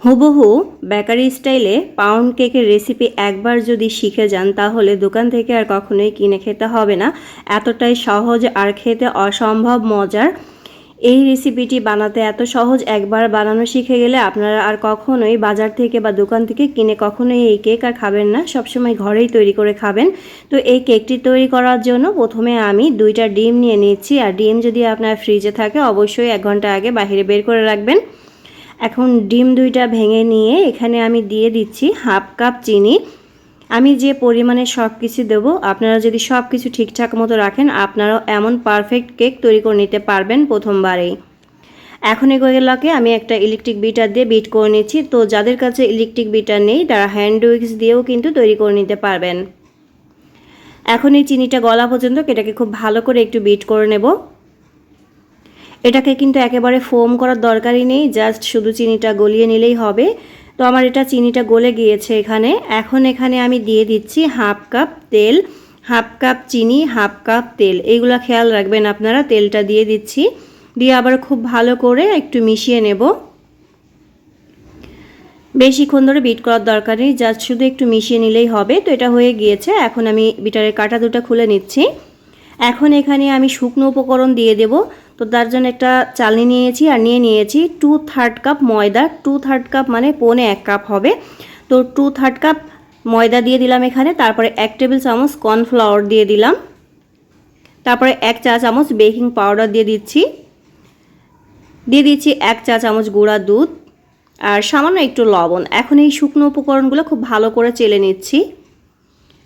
হুবহু বেকারি স্টাইলে পাউন্ড কেকের রেসিপি একবার যদি শিখে যান, তাহলে দোকান থেকে আর কখনোই কিনে খেতে হবে না। এতটাই সহজ আর খেতে অসম্ভব মজার। এই রেসিপিটি বানাতে এত সহজ একবার বানানো শিখে গেলে আপনারা আর কখনোই বাজার থেকে বা দোকান থেকে কিনে কখনোই এই কেক আর খাবেন না। সবসময় ঘরেই তৈরি করে খাবেন। তো এই কেকটি তৈরি করার জন্য প্রথমে আমি দুইটা ডিম নিয়ে নিচ্ছি। আর ডিম যদি আপনার ফ্রিজে থাকে, অবশ্যই এক ঘণ্টা আগে বাইরে বের করে রাখবেন। এখন ডিম দুইটা ভেঙে নিয়ে এখানে আমি দিয়ে দিচ্ছি হাফ কাপ চিনি। আমি যে পরিমাণে সব কিছু দেবো, আপনারা যদি সব কিছু ঠিকঠাক মতো রাখেন, আপনারাও এমন পারফেক্ট কেক তৈরি করে নিতে পারবেন প্রথমবারেই। এখন এগুলোকে আমি একটা ইলেকট্রিক বিটার দিয়ে বিট করে নিচ্ছি। তো যাদের কাছে ইলেকট্রিক বিটার নেই, তারা হ্যান্ড উইক্স দিয়েও কিন্তু তৈরি করে নিতে পারবেন। এখন এই চিনিটা গলা পর্যন্ত এটাকে খুব ভালো করে একটু বিট করে নেব। এটাকে কিন্তু একেবারে ফোম করার দরকারই নেই, জাস্ট শুধু চিনিটা গলিয়ে নিলেই হবে। তো আমার এটা চিনিটা গলে গিয়েছে এখানে। এখন এখানে আমি দিয়ে দিচ্ছি হাফ কাপ তেল, হাফ কাপ চিনি, হাফ কাপ তেল। এইগুলো খেয়াল রাখবেন আপনারা, তেলটা দিয়ে দিচ্ছি। দিয়ে আবার খুব ভালো করে একটু মিশিয়ে নেব। বেশিক্ষণ ধরে বিট করার দরকার নেই, জাস্ট শুধু একটু মিশিয়ে নিলেই হবে। তো এটা হয়ে গিয়েছে, এখন আমি বিটারের কাটা দুটা খুলে নিচ্ছি। এখন এখানে আমি শুকনো উপকরণ দিয়ে দেব। তো তার জন্য একটা চালনি নিয়েছি আর নিয়ে নিয়েছি টু থার্ড কাপ ময়দা। টু থার্ড কাপ মানে পৌনে এক কাপ হবে। তো টু থার্ড কাপ ময়দা দিয়ে দিলাম এখানে, তারপরে এক টেবিল চামচ কর্নফ্লাওয়ার দিয়ে দিলাম। তারপরে এক চা চামচ বেকিং পাউডার দিয়ে দিচ্ছি। দিয়ে দিচ্ছি এক চা চামচ গুঁড়া দুধ আর সামান্য একটু লবণ। এখন এই শুকনো উপকরণগুলো খুব ভালো করে চেলে নিচ্ছি।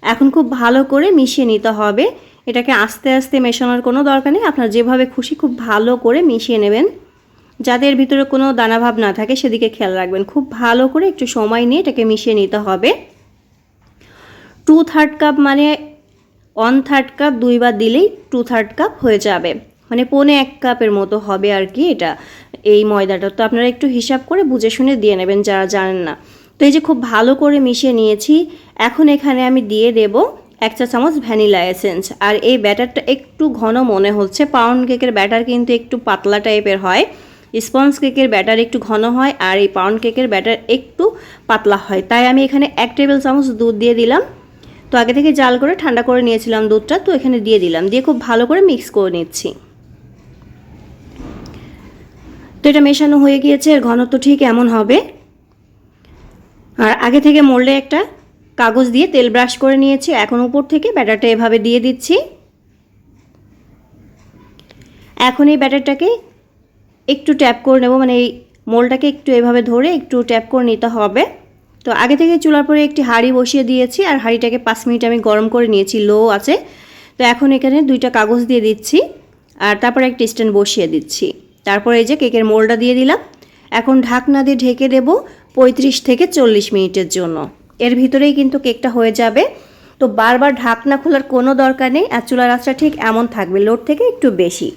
এখন খুব ভালো করে মিশিয়ে নিতে হবে। এটাকে আস্তে আস্তে মেশানোর কোনো দরকার নেই। আপনার যেভাবে খুশি খুব ভালো করে মিশিয়ে নেবেন। যাদের ভিতরে কোনো দানাভাব না থাকে সেদিকে খেয়াল রাখবেন। খুব ভালো করে একটু সময় নিয়ে এটাকে মিশিয়ে নিতে হবে। টু থার্ড কাপ মানে ওয়ান থার্ড কাপ দুইবার দিলেই টু থার্ড কাপ হয়ে যাবে। মানে পৌনে এক কাপের মতো হবে আর কি এটা, এই ময়দাটা। তো আপনারা একটু হিসাব করে বুঝে শুনে দিয়ে নেবেন যারা জানেন না। তো এই যে খুব ভালো করে মিশিয়ে নিয়েছি, এখন এখানে আমি দিয়ে দেবো এক চা চামচ ভ্যানিলা এসেন্স। আর এই ব্যাটারটা একটু ঘন মনে হচ্ছে। পাউন্ড কেকের ব্যাটার কিন্তু একটু পাতলা টাইপের হয়। স্পঞ্জ কেকের ব্যাটার একটু ঘন হয় আর এই পাউন্ড কেকের ব্যাটার একটু পাতলা হয়। তাই আমি এখানে এক টেবিল চামচ দুধ দিয়ে দিলাম। তো আগে থেকে জাল করে ঠান্ডা করে নিয়েছিলাম দুধটা, তো এখানে দিয়ে দিলাম। দিয়ে খুব ভালো করে মিক্স করে নিচ্ছি। তো এটা মেশানো হয়ে গিয়েছে, এর ঘনত্ব ঠিক এমন হবে। আর আগে থেকে মোল্ডে একটা কাগজ দিয়ে তেল ব্রাশ করে নিয়েছি। এখন উপর থেকে ব্যাটারটা এভাবে দিয়ে দিচ্ছি। এখন এই ব্যাটারটাকে একটু ট্যাপ করে নেব মানে এই মোলটাকে একটু এভাবে ধরে একটু ট্যাপ করে নিতে হবে। তো আগে থেকে চুলার পরে একটি হাঁড়ি বসিয়ে দিয়েছি, আর হাঁড়িটাকে পাঁচ মিনিট আমি গরম করে নিয়েছি, লো আছে। তো এখন এখানে দুইটা কাগজ দিয়ে দিচ্ছি, আর তারপরে একটি স্ট্যান্ড বসিয়ে দিচ্ছি। তারপরে এই যে কেকের মোলটা দিয়ে দিলাম। এখন ঢাকনা দিয়ে ঢেকে দেব পঁয়ত্রিশ থেকে চল্লিশ মিনিটের জন্য। এর ভিতরেই কিন্তু কেকটা হয়ে যাবে। তো বারবার ঢাকনা খোলার কোনো দরকার নেই আর চুলার আঁচটা ঠিক এমন থাকবে, লোড থেকে একটু বেশি।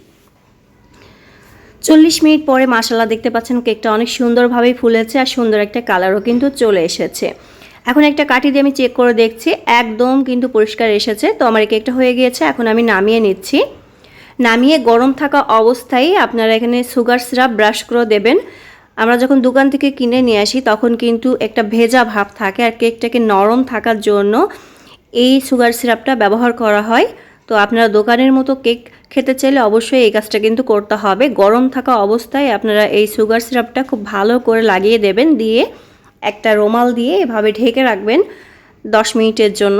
চল্লিশ মিনিট পরে মাসালা দেখতে পাচ্ছেন কেকটা অনেক সুন্দরভাবেই ফুলেছে আর সুন্দর একটা কালারও কিন্তু চলে এসেছে। এখন একটা কাঠি দিয়ে আমি চেক করে দেখছি, একদম কিন্তু পরিষ্কার এসেছে। তো আমার কেকটা হয়ে গিয়েছে, এখন আমি নামিয়ে নিচ্ছি। নামিয়ে গরম থাকা অবস্থায় আপনারা এখানে সুগার সিরাপ ব্রাশ করে দেবেন। আমরা যখন দোকান থেকে কিনে নিয়ে আসি, তখন কিন্তু একটা ভেজা ভাব থাকে আর কেকটাকে নরম থাকার জন্য এই সুগার সিরাপটা ব্যবহার করা হয়। তো আপনারা দোকানের মতো কেক খেতে চাইলে অবশ্যই এই কাজটা কিন্তু করতে হবে। গরম থাকা অবস্থায় আপনারা এই সুগার সিরাপটা খুব ভালো করে লাগিয়ে দেবেন, দিয়ে একটা রোমাল দিয়ে এভাবে ঢেকে রাখবেন দশ মিনিটের জন্য।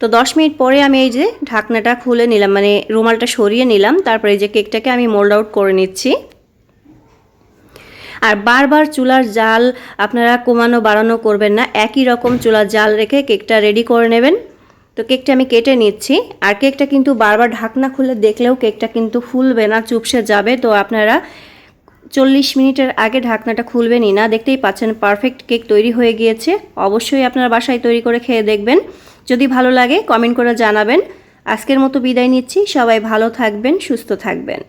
তো দশ মিনিট পরে আমি এই যে ঢাকনাটা খুলে নিলাম মানে রুমালটা সরিয়ে নিলাম, তারপরে এই যে কেকটাকে আমি মোল্ড আউট করে নিচ্ছি। আর বারবার চুলার জাল আপনারা কমানো, বাড়ানো করবেন না। একই রকম চুলার জাল রেখে কেকটা রেডি করে নেবেন। তো কেকটা আমি কেটে নিচ্ছি। আর কেকটা কিন্তু বারবার ঢাকনা খুলে দেখলেও কেকটা কিন্তু ফুলবে না, চুপসে যাবে। তো আপনারা চল্লিশ মিনিটের আগে ঢাকনাটা খুলবেনই না। দেখতেই পাচ্ছেন পারফেক্ট কেক তৈরি হয়ে গিয়েছে। অবশ্যই আপনারা বাসায় তৈরি করে খেয়ে দেখবেন। যদি ভালো লাগে কমেন্ট করে জানাবেন। আজকের মতো বিদায় নিচ্ছি। সবাই ভালো থাকবেন, সুস্থ থাকবেন।